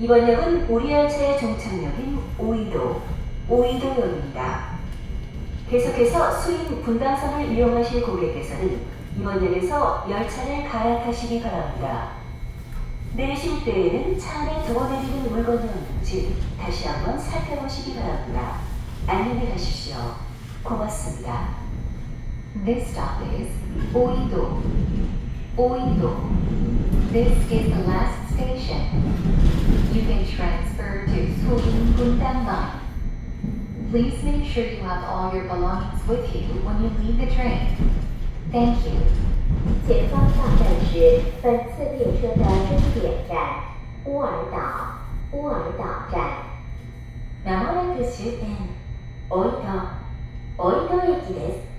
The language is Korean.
이번 역은 우리 열차의 종착역인 오이도, 오이도역입니다. 계속해서 수인 분당선을 이용하실 고객께서는 이번 역에서 열차를 갈아타시기 바랍니다. 내리실 때에는 차 안에 두어내리는 물건이 없는지 다시 한번 살펴보시기 바랍니다. 안녕히 가십시오. 고맙습니다. This stop is 오이도, 오이도. This is the last station. You've been transferred to Suling Gundan Please make sure you have all your belongings with you when you leave the train. Thank you. 前方到站是本次列车的终点站乌尔岛乌尔岛站。まもなく終点、大井戸、大井戸駅です。